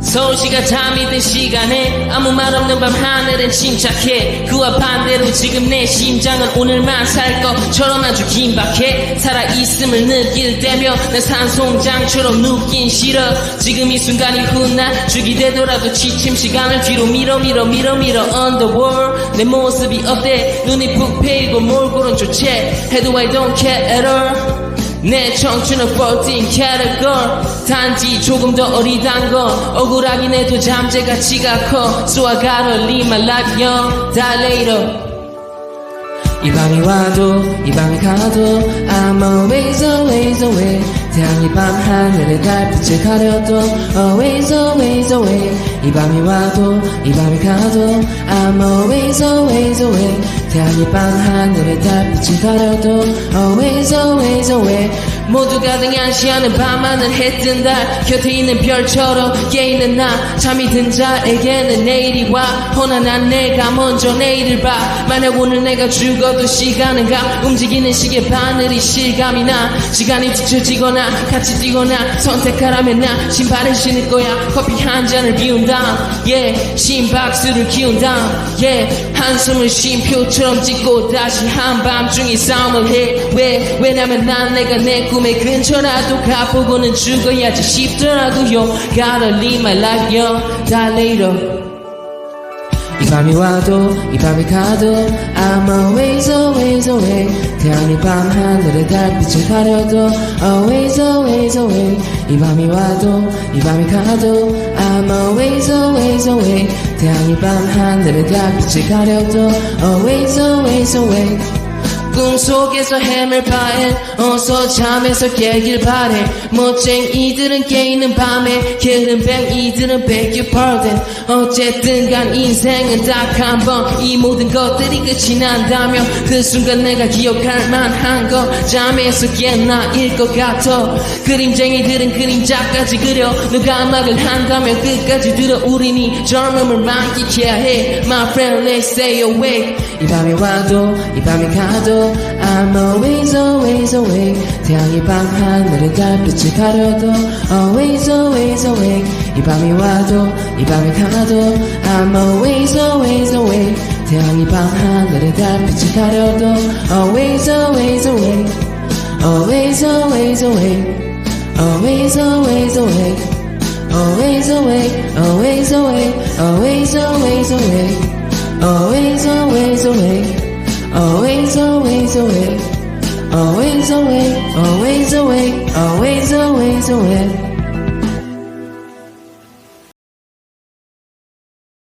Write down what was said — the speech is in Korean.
서울시가 잠이 든 시간에 아무 말 없는 밤 하늘은 침착해. 그와 반대로 지금 내 심장은 오늘만 살 것처럼 아주 긴박해. 살아있음을 느낄 때며 내 산송장처럼 눕긴 싫어. 지금 이 순간이 훗날 죽이 되더라도 지침 시간을 뒤로 밀어 밀어 밀어 밀어 Underworld 내 모습이 어때? 눈이 푹 패이고 몰골은 좋채 해도 I don't care at all 내 청춘은 14 캐러걸 단지 조금 더 어리단 건 억울하긴 해도 잠재 가치가 커 So I gotta live my life young die later 이 밤이 와도 이 밤이 가도 I'm always always away 태양이 밤 하늘에 달빛을 가려도 Always always away 이 밤이 와도 이 밤이 가도 I'm always always away 태양이 밤 하늘에 달빛을 가려도 Always always away 모두가 등한시하는 밤하늘 해뜬 달 곁에 있는 별처럼 깨 있는 나 잠이 든 자에게는 내일이 와. 허나 난 내가 먼저 내일을 봐. 만약 오늘 내가 죽어도 시간은 가. 움직이는 시계 바늘이 실감이 나. 시간이 뒤처지거나 같이 뛰거나 선택하라면 나. 신발을 신을 거야. 커피 한 잔을 비운 다음 yeah 심박수를 키운 다음 yeah 한숨을 쉼표처럼 찍고 다시 한밤중에 싸움을 해 왜 왜냐면 난 내가 내꿈 의 근처라도 가보고는 죽어야지 싶더라도 yo gotta live my life yo die later 이 밤이 와도 이 밤이 가도 I'm always always away 태양이 밤 하늘에 달빛을 가려도 Always always away 이 밤이 와도 이 밤이 가도 I'm always always away 태양이 밤 하늘에 달빛을 가려도 Always always away 꿈속에서 헤맬 바엔 어서 잠에서 깨길 바래. 멋쟁이들은 깨있는 밤에 게으름뱅이들은 your pardon. 어쨌든 간 인생은 딱 한 번. 이 모든 것들이 끝이 난다면 그 순간 내가 기억할 만한 건 잠에서 깬 나 일 것 같아. 그림쟁이들은 그림자까지 그려. 누가 음악을 한다면 끝까지 들어. 이 젊음을 만끽해야 해. My friend let's stay awake. 이 밤이 와도 이 밤이 가도 I'm always always awake 태양이 밤 하늘에 달빛을 가려도 Always always awake 이 밤이 와도 이 밤이 가도 I'm always always awake 태양이 밤 하늘에 달빛을 가려도 Always always awake Always always awake Always always awake Always awake Always awake Always always awake always away, always away, always away, always away, always away.